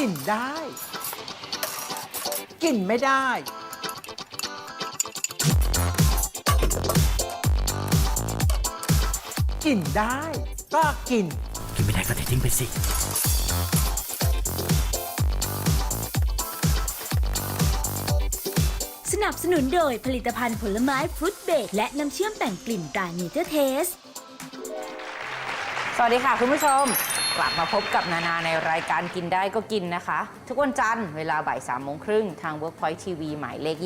กินได้ กินไม่ได้ กินได้ ก็กิน กินไม่ได้ก็เททิ้งไปสิ สนับสนุนโดยผลิตภัณฑ์ผลไม้ฟรุตเบรดและน้ำเชื่อมแต่งกลิ่นตราเนเจอร์เทส สวัสดีค่ะ คุณผู้ชม กลับมาพบกับนานาในรายการกินได้ก็กินนะคะ ทุกวันจันทร์เวลาบ่ายสามโมงครึ่งทาง Workpoint TV หมายเลข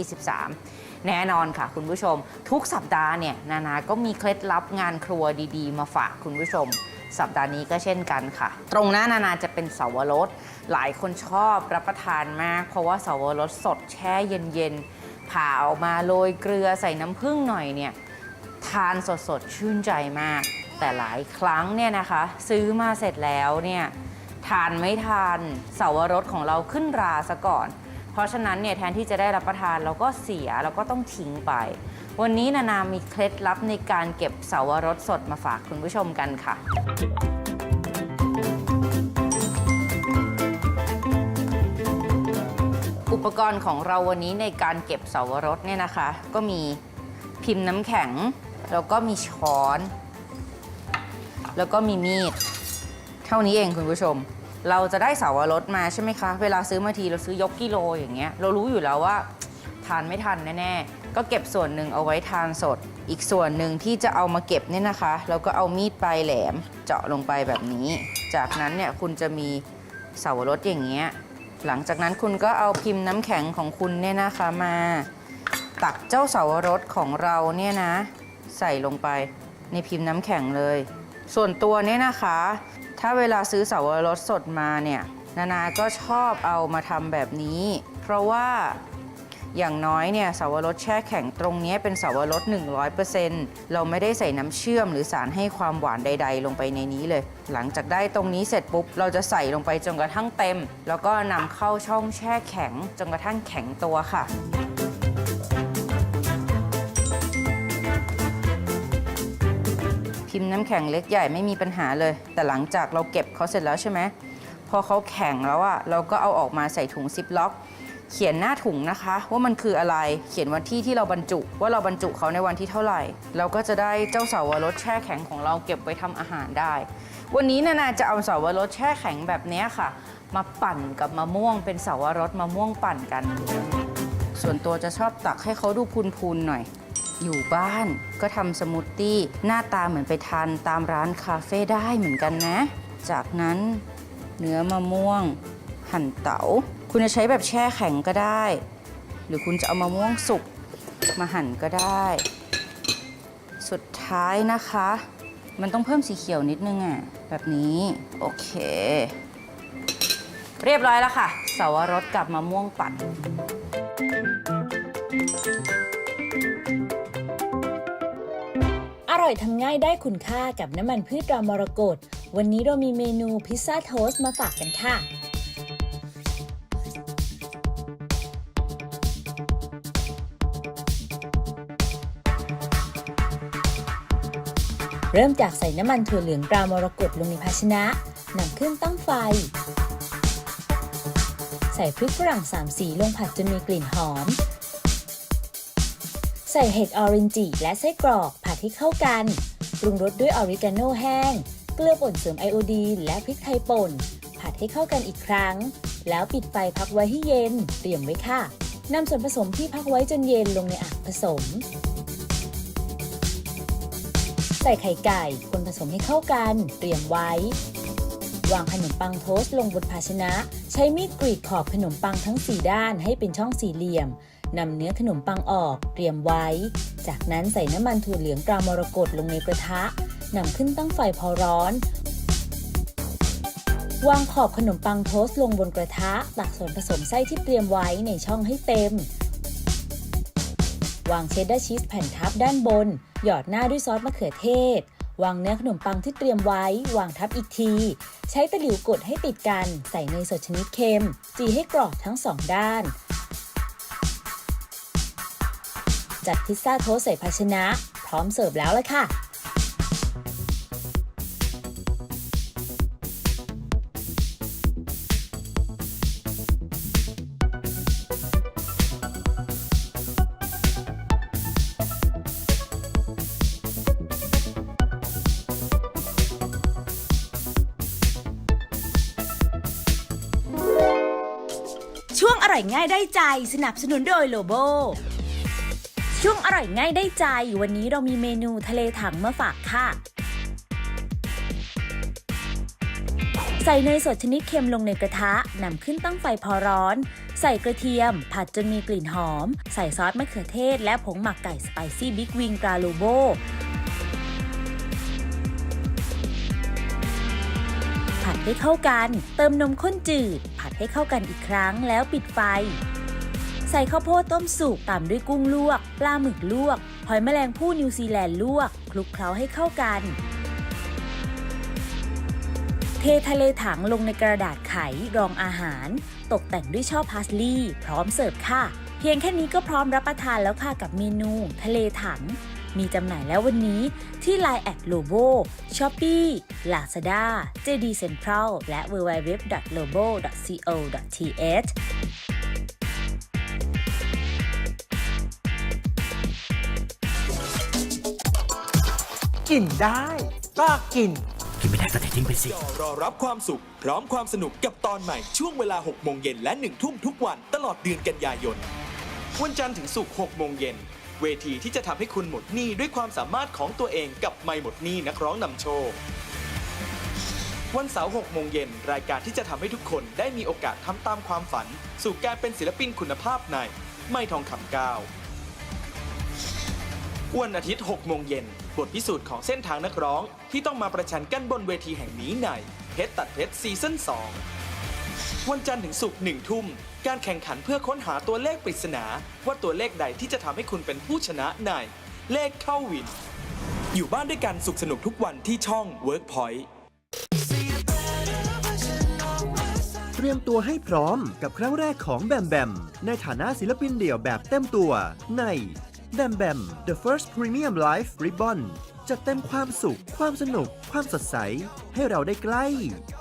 23 แน่นอนค่ะคุณผู้ชม ทุกสัปดาห์เนี่ยนานาก็มีเคล็ดลับงานครัวดีๆ มาฝากคุณผู้ชม สัปดาห์นี้ก็เช่นกันค่ะ ตรงหน้านานาจะเป็นเสาวรสหลายคนชอบรับประทานมาก เพราะว่าเสาวรสสดแช่เย็นๆผ่าออกมาโรยเกลือใส่น้ำผึ้งหน่อยเนี่ยทานสดๆชื่นใจมาก แต่หลายครั้งเนี่ยนะคะ ซื้อมาเสร็จแล้วเนี่ยทานไม่ทันเสาวรสของเราขึ้นราซะก่อน เพราะฉะนั้นเนี่ยแทนที่จะได้รับประทานเราก็เสียเราก็ต้องทิ้งไป วันนี้นานามีเคล็ดลับในการเก็บเสาวรสสดมาฝากคุณผู้ชมกันค่ะอุปกรณ์ของเราวันนี้ในการเก็บเสาวรสเนี่ยนะคะ ก็มีพิมพ์น้ำแข็ง แล้วก็มีช้อน แล้วก็มีมีด เท่านี้เองคุณผู้ชม เราจะได้เสาวรสมาใช่ไหมคะ เวลาซื้อมาทีเราซื้อยกกิโลอย่างเงี้ย เรารู้อยู่แล้วว่าทานไม่ทันแน่ๆ ก็เก็บส่วนหนึ่งเอาไว้ทานสด อีกส่วนหนึ่งที่จะเอามาเก็บเนี่ยนะคะ เราก็เอามีดปลายแหลมเจาะลงไปแบบนี้ จากนั้นเนี่ยคุณจะมีเสาวรสอย่างเงี้ย หลังจากนั้นคุณก็เอาพิมพ์น้ำแข็งของคุณเนี่ยนะคะมา ตักเจ้าเสาวรสของเราเนี่ยนะ ใส่ลงไปในพิมพ์น้ำแข็งเลย ส่วนตัวเนี่ยนะคะ ถ้าเวลาซื้อเสาวรสสดมาเนี่ย นานาก็ชอบเอามาทำแบบนี้ เพราะว่าอย่างน้อยเนี่ยเสาวรสแช่แข็งตรงนี้เป็นเสาวรส100%เราไม่ได้ใส่น้ำเชื่อมหรือสารให้ความหวานใด ๆ ลงไปในนี้เลย หลังจากได้ตรงนี้เสร็จปุ๊บ เราจะใส่ลงไปจนกระทั่งเต็ม แล้วก็นำเข้าช่องแช่แข็งจนกระทั่งแข็งตัวค่ะ พิมพ์น้ำแข็งเล็กใหญ่ไม่มีปัญหาเลย แต่หลังจากเราเก็บเขาเสร็จแล้วใช่ไหมพอเขาแข็งแล้วอะเราก็เอาออกมาใส่ถุงซิปล็อก เขียนหน้าถุงนะคะ ว่ามันคืออะไรเขียนวันที่ที่เราบรรจุว่าเราบรรจุเขาในวันที่เท่าไหร่ เราก็จะได้เจ้าเสาวรสแช่แข็งของเราเก็บไว้ทำอาหารได้ วันนี้นานาจะเอาเสาวรสแช่แข็งแบบนี้ค่ะ มาปั่นกับมะม่วง เป็นเสาวรสมะม่วงปั่นกัน ส่วนตัวจะชอบตักให้เขาดูพูนๆหน่อย อยู่บ้าน ก็ทำสมูทตี้หน้าตาเหมือนไปทานตามร้านคาเฟ่ได้เหมือนกันนะ จากนั้นเนื้อมะม่วง หั่นเตา๋า คุณจะใช้แบบแช่แข็งก็ได้ หรือคุณจะเอามะม่วงสุกมาหั่นก็ได้ สุดท้ายนะคะ มันต้องเพิ่มสีเขียวนิดนึงอะแบบนี้ โอเค เรียบร้อยแล้วค่ะเสาวรสกับมะม่วงปั่น ร่อยทำง่ายได้คุณค่ากับน้ำมันพืชรามรกตวันนี้เรามีเมนูพิซซ่าโทสต์มาฝากกันค่ะ เริ่มจากใส่น้ำมันถั่วเหลืองรามรกตลงในภาชนะนำขึ้นตั้งไฟ ใส่พริกฝรั่งสามสีลงผัดจนมีกลิ่นหอม ใส่เห็ดออรินจิและไส้กรอกผัด ให้เข้ากัน ปรุงรสด้วยออริกาโนแห้ง เกลือป่นเสริมไอโอดีนและพริกไทยป่น ผัดให้เข้ากันอีกครั้ง แล้วปิดไฟพักไว้ให้เย็น เตรียมไว้ค่ะนำส่วนผสมที่พักไว้จนเย็นลงในอ่างผสม ใส่ไข่ไก่คนผสมให้เข้ากัน เตรียมไว้ วางขนมปังโทสต์ลงบนภาชนะ ใช้มีดกรีดขอบขนมปังทั้ง 4 ด้านให้เป็นช่องสี่เหลี่ยม นำเนื้อขนมปังออกเตรียมไว้ จากนั้นใส่น้ำมันถั่วเหลืองตรามรกตลงในกระทะนำขึ้นตั้งไฟพอร้อน วางขอบขนมปังโทสต์ลงบนกระทะ ตักส่วนผสมไส้ที่เตรียมไว้ในช่องให้เต็ม วางเชดดาร์ชีสแผ่นทับด้านบน หยอดหน้าด้วยซอสมะเขือเทศ วางเนื้อขนมปังที่เตรียมไว้ วางทับอีกที ใช้ตะหลิวกดให้ติดกัน ใส่เนยสดชนิดเค็ม จีให้กรอบทั้งสองด้าน จัดพิซซ่าโทสใส่ภาชนะ พร้อมเสิร์ฟแล้วละค่ะช่วงอร่อยง่ายได้ใจสนับสนุนโดยโลโบ ช่วงอร่อยง่ายได้ใจ วันนี้เรามีเมนูทะเลถังมาฝากค่ะ ใส่เนยสดชนิดเค็มลงในกระทะนำขึ้นตั้งไฟพอร้อน ใส่กระเทียม ผัดจนมีกลิ่นหอม ใส่ซอสมะเขือเทศ และผงหมักไก่สไปซี่บิ๊กวิงกราโลโบผัดให้เข้ากัน เติมนมข้นจืด ผัดให้เข้ากันอีกครั้งแล้วปิดไฟ ใส่ข้าวโพดต้มสุกตามด้วยกุ้งลวก ปลาหมึกลวก หอยแมลงภู่นิวซีแลนด์ลวก คลุกเคล้าให้เข้ากัน เททะเลถังลงในกระดาษไขรองอาหาร ตกแต่งด้วยช่อพาสลีย์พร้อมเสิร์ฟค่ะ เพียงแค่นี้ก็พร้อมรับประทานแล้วค่ะกับเมนู ทะเลถัง มีจำหน่ายแล้ววันนี้ที่ Line แอดโลโบช้อปปี้ลาซาด้า JD Central และ www.lobo.co.th กินได้ ก็กิน กินไม่ได้ก็เททิ้งไปสิ รอรับความสุข พร้อมความสนุกกับตอนใหม่ ช่วงเวลา 6 โมงเย็นและ 1 ทุ่มทุกวันตลอดเดือนกันยายน วันจันทร์ถึงศุกร์6โมงเย็น เวทีที่จะทำให้คุณหมดหนี้ด้วยความสามารถของตัวเองกับไม่หมดหนี้นักร้องนำโชค วันเสาร์6โมงเย็นรายการที่จะทำให้ทุกคนได้มีโอกาสทำตามความฝัน สู่การเป็นศิลปินคุณภาพใน ไม่ทองคำก้าววันอาทิตย์6โมงเย็น บทพิสูจน์ของเส้นทางนักร้องที่ต้องมาประชันกันบนเวทีแห่งนี้ในเพชรตัดเพชรซีซั่น2 วันจันทร์ถึงศุกร์หนึ่งทุ่ม การแข่งขันเพื่อค้นหาตัวเลขปริศนา ว่าตัวเลขใดที่จะทำให้คุณเป็นผู้ชนะในเลขเข้าวิน อยู่บ้านด้วยกันสุขสนุกทุกวันที่ช่อง Workpoint เตรียมตัวให้พร้อมกับครั้งแรกของแบมแบม ในฐานะศิลปินเดี่ยวแบบเต็มตัวใน แบมแบม The First Premium Life Ribbon จัดเต็มความสุข ความสนุก ความสดใส ให้เราได้ใกล้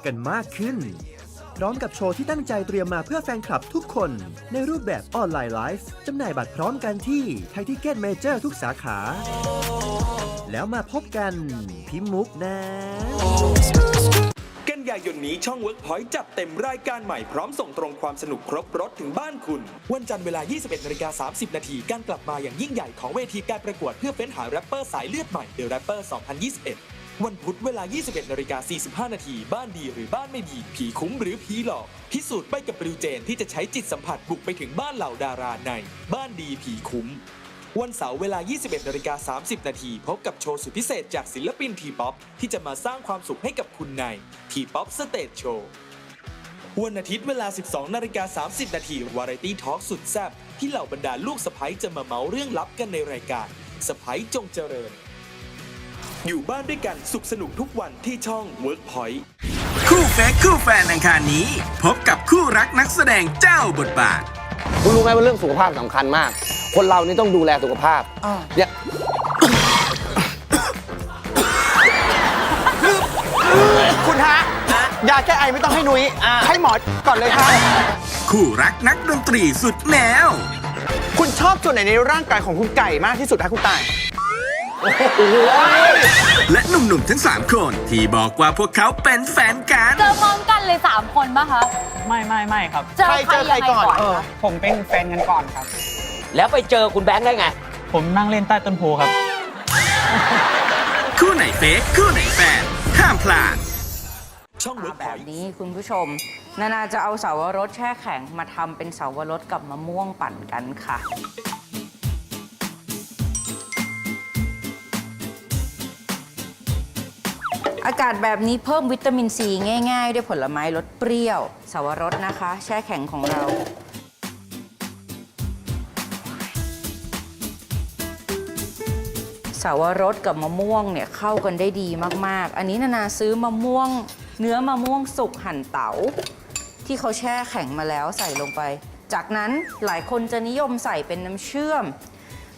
กันมากขึ้น พร้อมกับโชว์ที่ตั้งใจเตรียมมาเพื่อแฟนคลับทุกคน ในรูปแบบออนไลน์ไลฟ์จำหน่ายบัตรพร้อมกันที่ไทยทิเก็ตเมเจอร์ทุกสาขา แล้วมาพบกันพิมพ์มุกนะ ยายนนี้ช่อง Workpoint จัดเต็มรายการใหม่พร้อมส่งตรงความสนุกครบรถถึงบ้านคุณ วันจันทร์เวลา 21นาฬิกา30 นาทีการกลับมาอย่างยิ่งใหญ่ของเวทีการประกวดเพื่อเฟ้นหาแรปเปอร์สายเลือดใหม่ The Rapper 2021 วันพุธเวลา 21นาฬิกา45 นาทีบ้านดีหรือบ้านไม่ดีผีคุ้มหรือผีหลอก พิสูจน์ไปกับริวเจนที่จะใช้จิตสัมผัสบุกไปถึงบ้านเหล่าดาราใน บ้านดีผีคุ้ม วันเสาร์เวลา 21นาฬิกา30 นาทีพบกับโชว์สุดพิเศษจากศิลปินทีป๊อปที่จะมาสร้างความสุขให้กับคุณในทีป๊อปสเตจโชว์วันอาทิตย์เวลา 12นาฬิกา30 นาทีวาไรตี้ทอล์กสุดแซ่บที่เหล่าบรรดาลูกสะใภ้จะมาเมาเรื่องลับกันในรายการสะใภ้จงเจริญ อยู่บ้านด้วยกันสุขสนุกทุกวันที่ช่อง Workpoint คู่แฟกคู่แฟนอังคารนี้ พบกับคู่รักนักแสดงเจ้าบทบาท คุณรู้ไหมว่าเรื่องสุขภาพสำคัญมาก คนเรานี่ต้องดูแลสุขภาพเนี่ยคุณฮะยาแก้ไอไม่ต้องให้นุ้ยให้หมอก่อนเลยฮะคู่รักนักดนตรีสุดแนว คุณชอบส่วนไหนในร่างกายของคุณไก่มากที่สุดฮะคุณตาย และหนุ่มๆทั้ง 3 คน ที่บอกว่าพวกเขาเป็นแฟนกัน เจอพร้อมกันเลย3คนปะคะ ไม่ไม่ไม่ครับ เจอใครใครเจอใครยังไงก่อนก่อนเออ คะผมเป็นแฟนกันก่อนครับ แล้วไปเจอคุณแบงค์ได้ไง ผมนั่งเล่นใต้ต้นโพครับ คู่ไหนเฟกคู่ไหนแฟน ห้ามพลาดช่องแบบ Workpoint นี้คุณผู้ชม นานาจะเอาเสาวรสแช่แข็งมาทำเป็นเสาวรสกับมะม่วงปั่นกันค่ะ อากาศแบบนี้เพิ่มวิตามินซีง่าย ๆ ด้วยผลไม้รสเปรี้ยวสาวรสนะคะ แช่แข็งของเรา สาวรสกับมะม่วงเนี่ยเข้ากันได้ดีมากๆ อันนี้นานาซื้อมะม่วง เนื้อมะม่วงสุกหั่นเตา๋าที่เขาแช่แข็งมาแล้วใส่ลงไป จากนั้นหลายคนจะนิยมใส่เป็นน้ำเชื่อม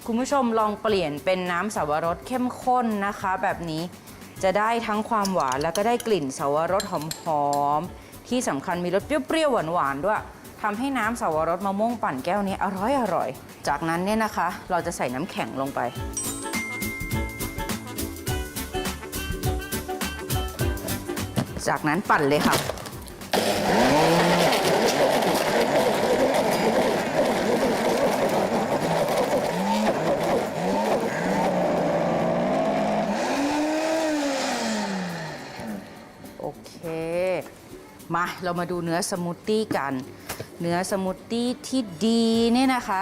คุณผู้ชมลองเปลี่ยนเป็นน้ำสาวรสเข้มข้นนะคะ แบบนี้ จะได้ทั้งความหวานแล้วก็ได้กลิ่นสาวรสหอมๆที่สำคัญมีรสเปรี้ยวๆหวานๆด้วยทำให้น้ำสาวรสมะม่วงปั่นแก้วนี้อร่อยๆจากนั้นเนี่ยนะคะ เราจะใส่น้ำแข็งลงไป จากนั้นปั่นเลยค่ะ โอเค มาเรามาดูเนื้อสมูทตี้กัน เนื้อสมูทตี้ที่ดีเนี่ยนะคะ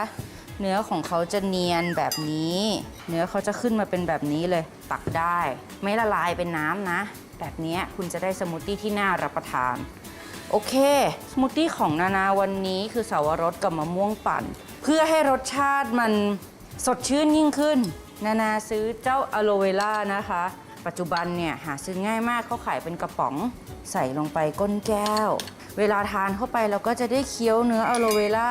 เนื้อของเขาจะเนียนแบบนี้ เนื้อเขาจะขึ้นมาเป็นแบบนี้เลย ตักได้ ไม่ละลายเป็นน้ำนะ แบบนี้คุณจะได้สมูทตี้ที่น่ารับประทาน โอเค สมูทตี้ของนานาวันนี้คือสาวรสกับมะม่วงปั่น เพื่อให้รสชาติมันสดชื่นยิ่งขึ้น นานาซื้อเจ้าอะโลเวล่านะคะ ปัจจุบันเนี่ยหาซื้อง่ายมากเขาขายเป็นกระป๋องใส่ลงไปก้นแก้ว เวลาทานเข้าไปเราก็จะได้เคี้ยวเนื้ออะโลเวล่า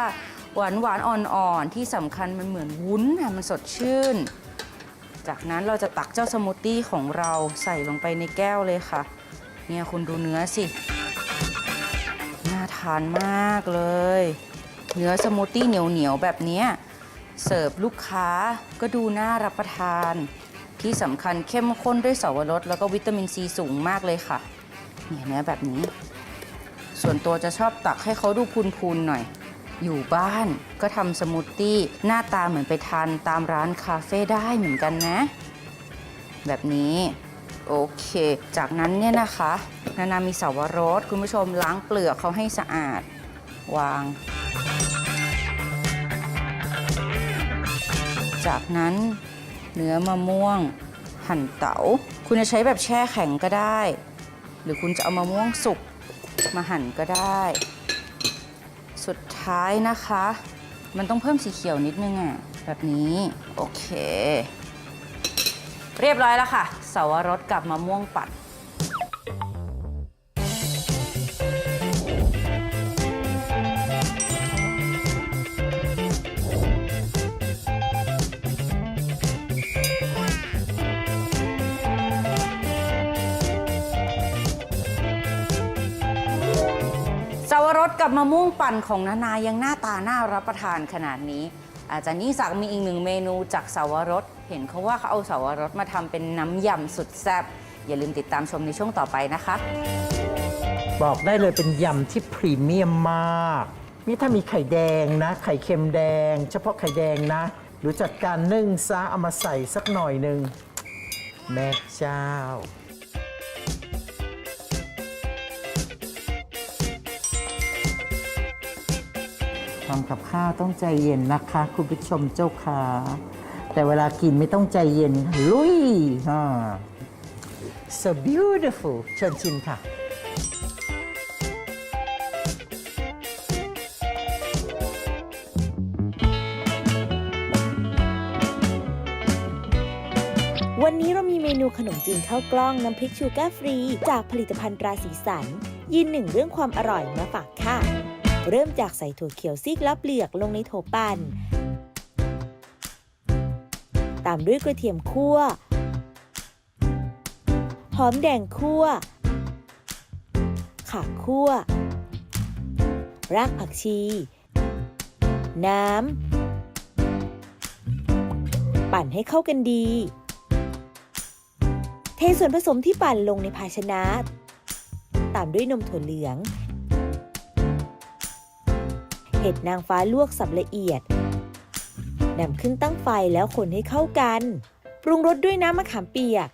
หวานหวานอ่อนๆ ที่สำคัญมันเหมือนวุ้นอะมันสดชื่น จากนั้นเราจะตักเจ้าสมูทตี้ของเราใส่ลงไปในแก้วเลยค่ะ เนี่ยคุณดูเนื้อสิ น่าทานมากเลย เนื้อสมูทตี้เหนียวๆ แบบนี้เสิร์ฟลูกค้าก็ดูน่ารับประทาน ที่สำคัญเข้มข้นด้วยสาวรสแล้วก็วิตามินซีสูงมากเลยค่ะเนี่ยเนื้อแบบนี้ ส่วนตัวจะชอบตักให้เขาดูพูนๆหน่อย อยู่บ้านก็ทำสมูทตี้หน้าตาเหมือนไปทานตามร้านคาเฟ่ได้เหมือนกันนะ แบบนี้โอเค จากนั้นเนี่ยนะคะ นานามีสาวรสคุณผู้ชมล้างเปลือกเขาให้สะอาด วาง จากนั้น เนื้อมะม่วง หั่นเตา๋า คุณจะใช้แบบแช่แข็งก็ได้ หรือคุณจะเอามะม่วงสุกมาหั่นก็ได้ สุดท้ายนะคะ มันต้องเพิ่มสีเขียวนิดนึงอะ่ะแบบนี้ โอเค เรียบร้อยแล้วค่ะสาวรสกับมะม่วงปั่น มะม่วงปั่นของนานายังหน้าตาน่ารับประทานขนาดนี้ อาจารย์ยิ่งศักดิ์มีอีกหนึ่งเมนูจากสาวรส เห็นเขาว่าเขาเอาสาวรสมาทำเป็นน้ำยำสุดแซ่บอย่าลืมติดตามชมในช่วงต่อไปนะคะ บอกได้เลยเป็นยำที่พรีเมียมมาก นี่ถ้ามีไข่แดงนะ ไข่เค็มแดง เฉพาะไข่แดงนะ หรือจัดการนึ่งซะเอามาใส่สักหน่อยหนึ่งแม่เจ้าำกับข้าวต้องใจเย็นนะคะ คุณผู้ชมเจ้าค่ะ แต่เวลากินไม่ต้องใจเย็นลุยอ่า so beautiful เชิญชิมค่ะ วันนี้เรามีเมนูขนมจีนข้าวกล้องน้ำพริกชูการ์ฟรี จากผลิตภัณฑ์ตราสีสันยินหนึ่งเรื่องความอร่อยมาฝากค่ะ เริ่มจากใส่ถั่วเขียวซีกและเปลือกลงในโถปั่น ตามด้วยกระเทียมคั่ว หอมแดงคั่ว ข่าคั่ว รากผักชี น้ำ ปั่นให้เข้ากันดี เทส่วนผสมที่ปั่นลงในภาชนะ ตามด้วยนมถั่วเหลือง เห็ดนางฟ้าลวกสับละเอียดนำขึ้นตั้งไฟแล้วคนให้เข้ากัน ปรุงรสด้วยน้ำมะขามเปียก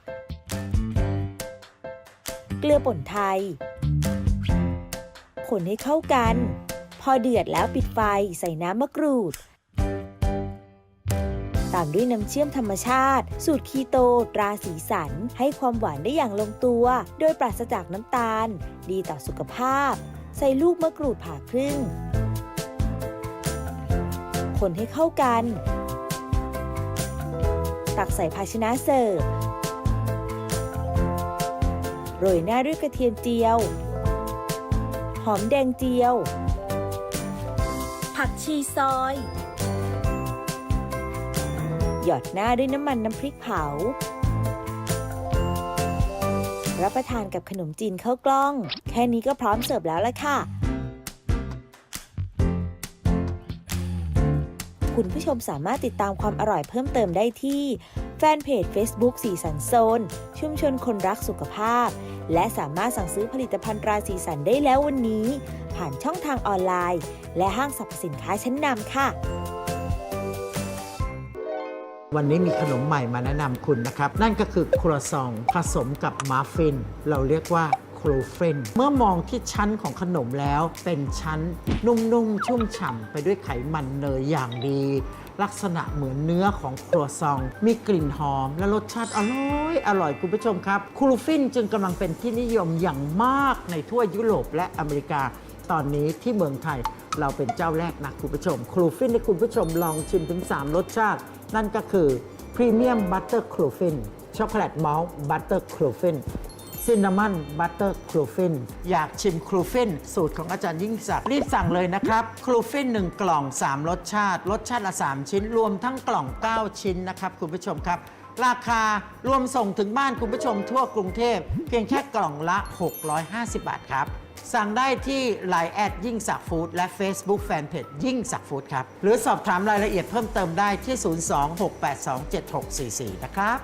เกลือป่นไทย คนให้เข้ากัน พอเดือดแล้วปิดไฟใส่น้ำมะกรูด ตามด้วยน้ำเชื่อมธรรมชาติ สูตรคีโตตราสีสัน ให้ความหวานได้อย่างลงตัว โดยปราศจากน้ำตาล ดีต่อสุขภาพ ใส่ลูกมะกรูดผ่าครึ่ง คนให้เข้ากัน ตักใส่ภาชนะเสิร์ฟ โรยหน้าด้วยกระเทียมเจียว หอมแดงเจียว ผักชีซอย หยอดหน้าด้วยน้ำมันน้ำพริกเผา รับประทานกับขนมจีนข้าวกล้อง แค่นี้ก็พร้อมเสิร์ฟแล้วละค่ะ คุณผู้ชมสามารถติดตามความอร่อยเพิ่มเติมได้ที่ แฟนเพจ Facebook สีสันโซน ชุมชนคนรักสุขภาพ และสามารถสั่งซื้อผลิตภัณฑ์ตราสีสันได้แล้ววันนี้ ผ่านช่องทางออนไลน์ และห้างสรรพสินค้าชั้นนำค่ะ วันนี้มีขนมใหม่มาแนะนำคุณนะครับ นั่นก็คือครัวซองผสมกับมัฟฟิน เราเรียกว่า ครูฟินเมื่อมองที่ชั้นของขนมแล้ว เป็นชั้นนุ่มๆ ชุ่มฉ่ำไปด้วยไขมันเนยอย่างดี ลักษณะเหมือนเนื้อของครัวซอง มีกลิ่นหอม และรสชาติอร่อย อร่อยคุณผู้ชมครับครูฟินจึงกำลังเป็นที่นิยมอย่างมากในทั่วยุโรปและอเมริกา ตอนนี้ที่เมืองไทยเราเป็นเจ้าแรกนะคุณผู้ชม ครูฟินให้คุณผู้ชมลองชิมถึง 3 รสชาติ นั่นก็คือพรีเมียมบัตเตอร์ครูฟินช็อกโกแลตมอลต์บัตเตอร์ครูฟิน ซินนามอนบัตเตอร์ครูฟินอยากชิมครูฟินสูตรของอาจารย์ยิ่งศักดิ์รีบสั่งเลยนะครับครูฟิน1 กล่อง 3 รสชาติ รสชาติละ 3 ชิ้น รวมทั้งกล่อง 9 ชิ้นนะครับ คุณผู้ชมครับ ราคารวมส่งถึงบ้านคุณผู้ชมทั่วกรุงเทพ เพียงแค่กล่องละ 650 บาทครับสั่งได้ที่ Line แอดยิ่งสักฟู้ดและ Facebook Fanpage ยิ่งสักฟู้ดครับ หรือสอบถามรายละเอียดเพิ่มเติมได้ที่ 026827644 นะครับ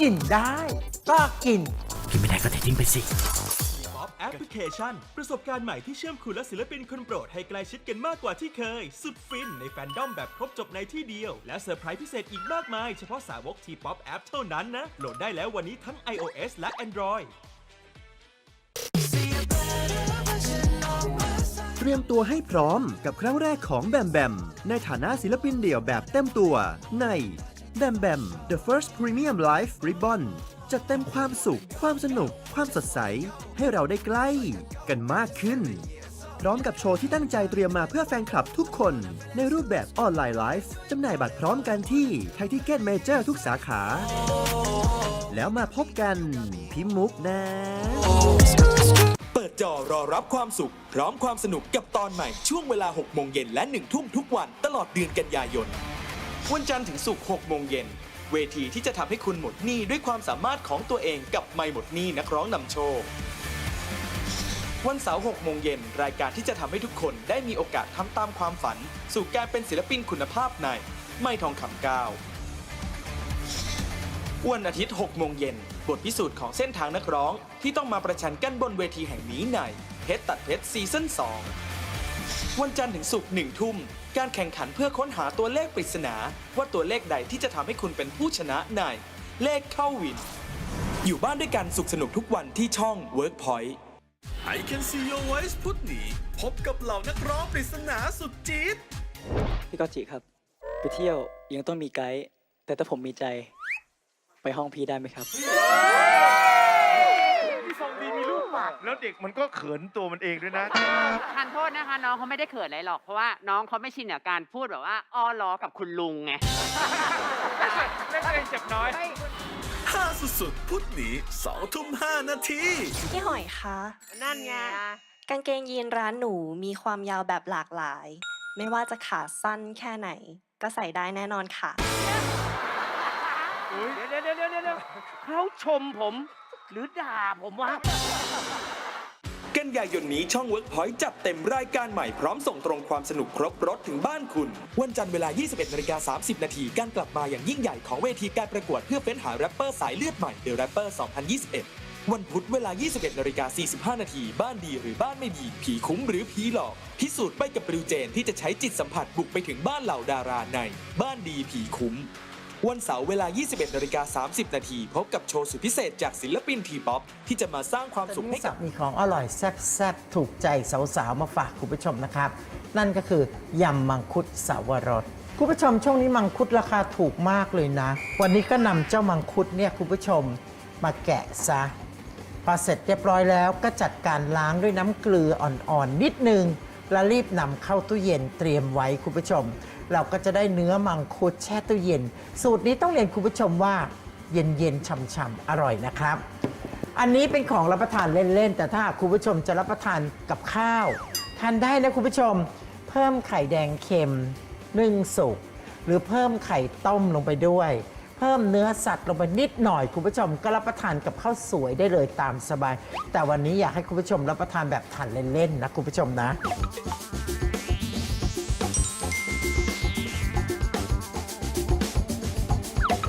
กินได้ ก็กิน กินไม่ได้ก็เททิ้งไปสิ ป๊อปแอปพลิเคชัน ประสบการณ์ใหม่ที่เชื่อมคุณและศิลปินคนโปรดให้ใกล้ชิดกันมากกว่าที่เคย สุดฟินในแฟนดอมแบบครบจบในที่เดียว และเซอร์ไพรส์พิเศษอีกมากมาย เฉพาะสาวกทีป๊อปแอปเท่านั้นนะ โหลดได้แล้ววันนี้ทั้ง iOS และ Android เตรียมตัวให้พร้อมกับครั้งแรกของแบมแบม ในฐานะศิลปินเดี่ยวแบบเต็มตัวใน แบมแบม The First Premium Live Ribbon จัดเต็มความสุข ความสนุก ความสดใส ให้เราได้ใกล้กันมากขึ้น พร้อมกับโชว์ที่ตั้งใจเตรียมมาเพื่อแฟนคลับทุกคน ในรูปแบบออนไลน์ไลฟ์จำหน่ายบัตรพร้อมกันที่ไทยทิเก็ตเมเจอร์ทุกสาขา แล้วมาพบกันพิมมุกนะ เปิดจอรอรับความสุข พร้อมความสนุกกับตอนใหม่ช่วงเวลา 6 โมงเย็นและ 1 ทุ่มทุกวันตลอดเดือนกันยายน วันจันทร์ถึงศุกร์6โมงเย็น เวทีที่จะทำให้คุณหมดหนี้ด้วยความสามารถของตัวเองกับไม่หมดหนี้นักร้องนำโชค วันเสาร์6โมงเย็นรายการที่จะทำให้ทุกคนได้มีโอกาสทำตามความฝัน สู่การเป็นศิลปินคุณภาพในไม่ทองคำก้าววันอาทิตย์ 6 โมงเย็น บทพิสูจน์ของเส้นทางนักร้องที่ต้องมาประชันกันบนเวทีแห่งนี้ในเพชรตัดเพชรซีซั่น 2 วันจันทร์ถึงศุกร์หนึ่งทุ่ม การแข่งขันเพื่อค้นหาตัวเลขปริศนา ว่าตัวเลขใดที่จะทำให้คุณเป็นผู้ชนะในเลขเข้าวิน อยู่บ้านด้วยกันสุขสนุกทุกวันที่ช่อง Workpoint I Can See Your Voice พุธนี้พบกับเหล่านักร้องปริศนาสุดจี๊ดพี่กอจิครับ ไปเที่ยวยังต้องมีไกด์แต่ถ้าผมมีใจ ไปห้องพี่ได้ไหมครับ แล้วเด็กมันก็เขินตัวมันเองด้วยนะ ทานโทษนะคะ น้องเขาไม่ได้เขินอะไรหรอก เพราะว่าน้องเขาไม่ชินกับการพูดแบบว่า อ้อล้อกับคุณลุงไงเล่นเองเจ็บน้อย ห้าสุดๆ พุธนี้สองทุ่มห้านาที พี่หอยคะนั่นไง กางเกงยีนร้านหนูมีความยาวแบบหลากหลาย ไม่ว่าจะขาสั้นแค่ไหน ก็ใส่ได้แน่นอนค่ะ เดี๋ยวเดี๋ยวเดี๋ยวเดี๋ยวเดี๋ยวเขาชมผม หรือด่าผมวะ กันยายนนี้ช่อง Workpoint จัดเต็มรายการใหม่พร้อมส่งตรงความสนุกครบรถถึงบ้านคุณ วันจันทร์เวลา 21นาฬิกา30 นาทีการกลับมาอย่างยิ่งใหญ่ของเวทีการประกวดเพื่อเฟ้นหาแรปเปอร์สายเลือดใหม่ The Rapper 2021 วันพุธเวลา 21นาฬิกา45 นาทีบ้านดีหรือบ้านไม่ดี ผีคุ้มหรือผีหลอก พิสูจน์ไปกับปริวเจนที่จะใช้จิตสัมผัสบุกไปถึงบ้านเหล่าดาราใน บ้านดีผีคุ้ม วันเสาร์เวลา 21นาฬิกา30 นาทีพบกับโชว์สุดพิเศษจากศิลปินทีป๊อปที่จะมาสร้างความสุขให้กับมีของอร่อยแซ่บๆถูกใจสาวๆมาฝากคุณผู้ชมนะครับ นั่นก็คือยำมังคุดสาวรสคุณผู้ชมช่วงนี้มังคุดราคาถูกมากเลยนะ วันนี้ก็นำเจ้ามังคุดเนี่ยคุณผู้ชมมาแกะซะพอเสร็จเรียบร้อยแล้วก็จัดการล้างด้วยน้ำเกลืออ่อนๆนิดนึง แล้วรีบนำเข้าตู้เย็นเตรียมไว้คุณผู้ชม เราก็จะได้เนื้อมังคุดแช่ตู้เย็น สูตรนี้ต้องเรียนคุณผู้ชมว่าเย็นๆฉ่ำๆอร่อยนะครับ อันนี้เป็นของรับประทานเล่นๆ แต่ถ้าหากคุณผู้ชมจะรับประทานกับข้าวทานได้นะคุณผู้ชม เพิ่มไข่แดงเค็มนึ่งสุกหรือเพิ่มไข่ต้มลงไปด้วย เพิ่มเนื้อสัตว์ลงไปนิดหน่อยคุณผู้ชม ก็รับประทานกับข้าวสวยได้เลยตามสบาย แต่วันนี้อยากให้คุณผู้ชมรับประทานแบบทานเล่นๆนะคุณผู้ชมนะ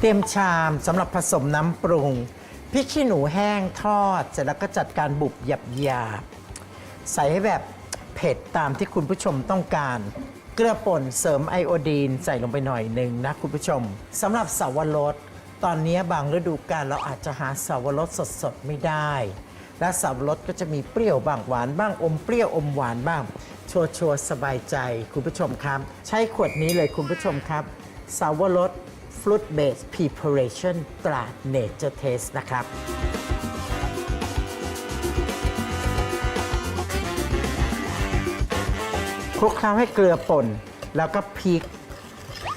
เตรียมชามสำหรับผสมน้ำปรุงพริกขี้หนูแห้งทอด เสร็จแล้วก็จัดการบุบหยับหยาบๆใส่ให้แบบเผ็ดตามที่คุณผู้ชมต้องการ เกลือป่นเสริมไอโอดีนใส่ลงไปหน่อยหนึ่งนะคุณผู้ชมสำหรับสาวรสตอนนี้บางฤดูกาลเราอาจจะหาสาวรสสดๆไม่ได้ และสาวรสก็จะมีเปรี้ยวบ้างหวานบ้างอมเปรี้ยวอมหวานบ้าง ชัวร์ชัวสบายใจคุณผู้ชมครับ ใช้ขวดนี้เลยคุณผู้ชมครับสาวรส Fruit Based Preparation ตรา Nature Taste นะครับ คลุกเคล้าให้เกลือป่น แล้วก็พริก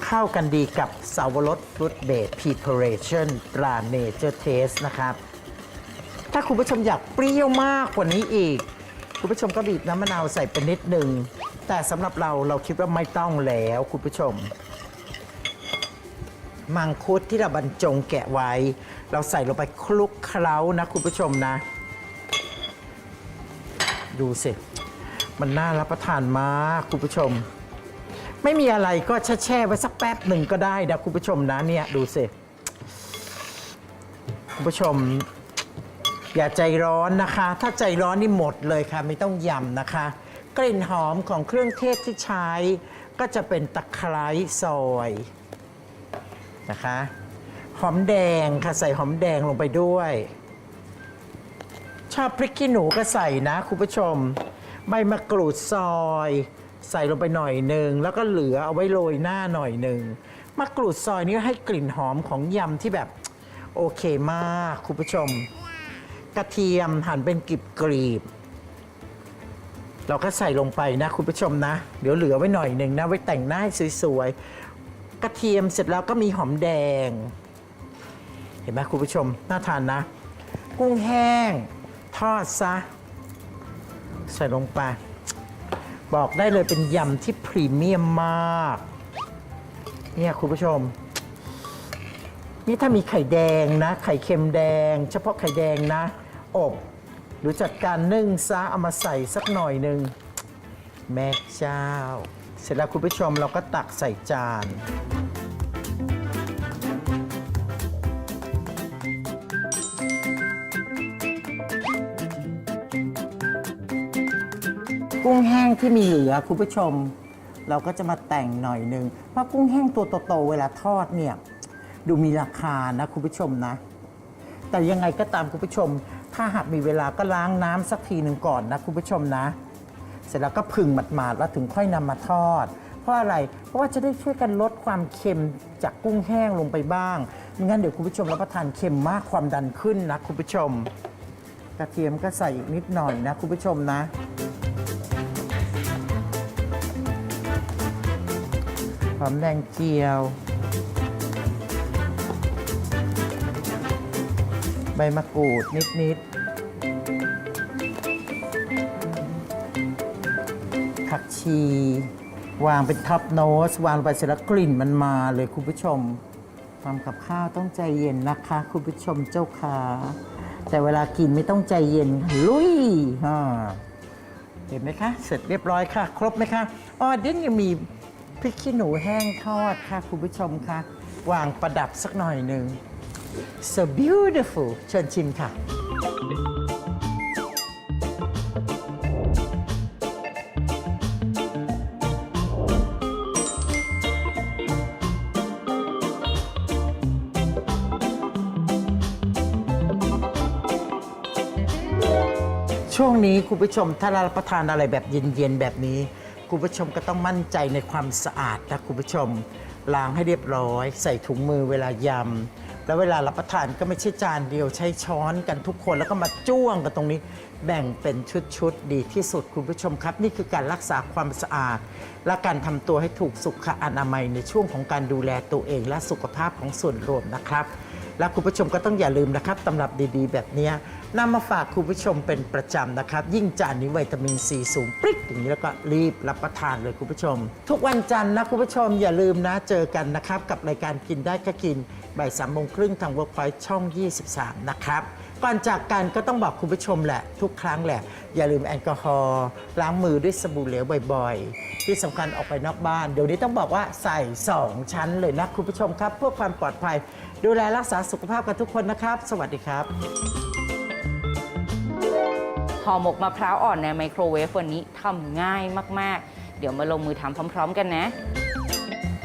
เข้ากันดีกับสาวรสฟรุตเบสพ preparation ตราเนเจอร์เทสนะครับ ถ้าคุณผู้ชมอยากเปรี้ยวมากกว่านี้อีก คุณผู้ชมก็บีบน้ำมะนาวใส่ไปนิดหนึ่งแต่สำหรับเราเราคิดว่าไม่ต้องแล้วคุณผู้ชม มังคุดที่เราบรรจงแกะไว้ เราใส่ลงไปคลุกเคล้านะคุณผู้ชมนะ ดูสิ มันน่ารับประทานมากคุณผู้ชม ไม่มีอะไรก็แช่แช่ไว้สักแป๊บหนึ่งก็ได้นะคุณผู้ชมนะเนี่ยดูสิคุณผู้ชมอย่าใจร้อนนะคะ ถ้าใจร้อนนี่หมดเลยค่ะ ไม่ต้องยำนะคะ กลิ่นหอมของเครื่องเทศที่ใช้ ก็จะเป็นตะไคร้ซอย นะคะ หอมแดงค่ะใส่หอมแดงลงไปด้วย ชอบพริกขี้หนูก็ใส่นะคุณผู้ชม ใบมะกรูดซอย ใส่ลงไปหน่อยหนึ่งแล้วก็เหลือเอาไว้โรยหน้าหน่อยหนึ่งมะกรูดซอยนี่ให้กลิ่นหอมของยำที่แบบโอเคมากคุณผู้ชม กระเทียมหั่นเป็นกลีบกรีบเราก็ใส่ลงไปนะคุณผู้ชมนะ เดี๋ยวเหลือไว้หน่อยหนึ่งนะ ไว้แต่งหน้าให้สวยๆ กระเทียมเสร็จแล้วก็มีหอมแดง เห็นไหมคุณผู้ชม น่าทานนะ กุ้งแห้ง ทอดซะ ใส่ลงไป บอกได้เลยเป็นยำที่พรีเมียมมาก เนี่ยคุณผู้ชม นี่ถ้ามีไข่แดงนะ ไข่เค็มแดง เฉพาะไข่แดงนะ อบหรือจัดการนึ่งซะเอามาใส่สักหน่อยหนึ่งแม่เจ้า เสร็จแล้วคุณผู้ชมเราก็ตักใส่จาน กุ้งแห้งที่มีเหลือคุณผู้ชม เราก็จะมาแต่งหน่อยหนึ่งเพราะกุ้งแห้งตัวโตๆเวลาทอดเนี่ยดูมีราคานะคุณผู้ชมนะ แต่ยังไงก็ตามคุณผู้ชม ถ้าหากมีเวลาก็ล้างน้ำสักทีหนึ่งก่อนนะคุณผู้ชมนะ เสร็จแล้วก็ผึ่งหมาดๆแล้วถึงค่อยนำมาทอด เพราะอะไร เพราะว่าจะได้ช่วยกันลดความเค็มจากกุ้งแห้งลงไปบ้างไม่งั้นเดี๋ยวคุณผู้ชมรับประทานเค็มมากความดันขึ้นนะคุณผู้ชม กระเทียมก็ใส่อีกนิดหน่อยนะคุณผู้ชมนะ หอมแดงเจียว ใบมะกรูดนิดๆ ชี วางเป็นท็อปโนสวางลงไปเสร็จแล้วกลิ่นมันมาเลยคุณผู้ชมทำกับข้าวต้องใจเย็นนะคะ คุณผู้ชมเจ้าขาแต่เวลากินไม่ต้องใจเย็นลุยอ่าเห็นไหมคะ เสร็จเรียบร้อยค่ะ ครบไหมคะอ๋อเดี๋ยวยังมีพริกขี้หนูแห้งทอดค่ะ คุณผู้ชมค่ะ วางประดับสักหน่อยหนึ่ง so beautiful เชิญชิมค่ะ ช่วงนี้คุณผู้ชมถ้าเรารับประทานอะไรแบบเย็นๆแบบนี้ คุณผู้ชมก็ต้องมั่นใจในความสะอาดนะคุณผู้ชมล้างให้เรียบร้อย ใส่ถุงมือเวลายำแล้วเวลารับประทานก็ไม่ใช่จานเดียวใช้ช้อนกันทุกคนแล้วก็มาจ้วงกันตรงนี้ แบ่งเป็นชุดๆดีที่สุดคุณผู้ชมครับ นี่คือการรักษาความสะอาด และการทำตัวให้ถูกสุขอนามัยในช่วงของการดูแลตัวเองและสุขภาพของส่วนรวมนะครับ และคุณผู้ชมก็ต้องอย่าลืมนะครับตำรับดีๆ แบบนี้นำมาฝากคุณผู้ชมเป็นประจำนะครับ ยิ่งจานนี้วิตามินซีสูงปริ๊ดอย่างนี้แล้วก็รีบรับประทานเลยคุณผู้ชม ทุกวันจันทร์นะคุณผู้ชมอย่าลืมนะเจอกันนะครับกับรายการกินได้ก็กินบ่ายสามโมงครึ่งทางเวิร์กพอยช่อง 23 นะครับก่อนจากกันก็ต้องบอกคุณผู้ชมแหละ ทุกครั้งแหละ อย่าลืมแอลกอฮอล์ล้างมือด้วยสบู่เหลวบ่อยๆ ที่สำคัญออกไปนอกบ้าน เดี๋ยวนี้ต้องบอกว่าใส่ 2 ชั้นเลยนะคุณผู้ชมครับ เพื่อความปลอดภัย ดูแลรักษาสุขภาพกันทุกคนนะครับ สวัสดีครับห่อหมกมะพร้าวอ่อนในไมโครเวฟวันนี้ทำง่ายมาก ๆ เดี๋ยวมาลงมือทำพร้อม ๆ กันนะ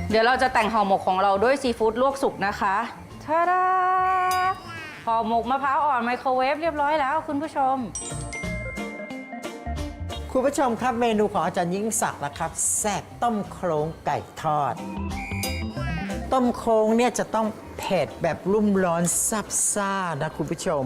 เดี๋ยวเราจะแต่งห่อหมกของเราด้วยซีฟู้ดลวกสุกนะคะทาดาห่อหมกมะพร้าวอ่อนไมโครเวฟเรียบร้อยแล้วคุณผู้ชม คุณผู้ชมครับเมนูของอาจารย์ยิ่งศักดิ์นะครับแซ่บต้มโครงไก่ทอด ต้มโค้งเนี่ยจะต้องเผ็ดแบบรุ่มร้อนซับซ่านะคุณผู้ชม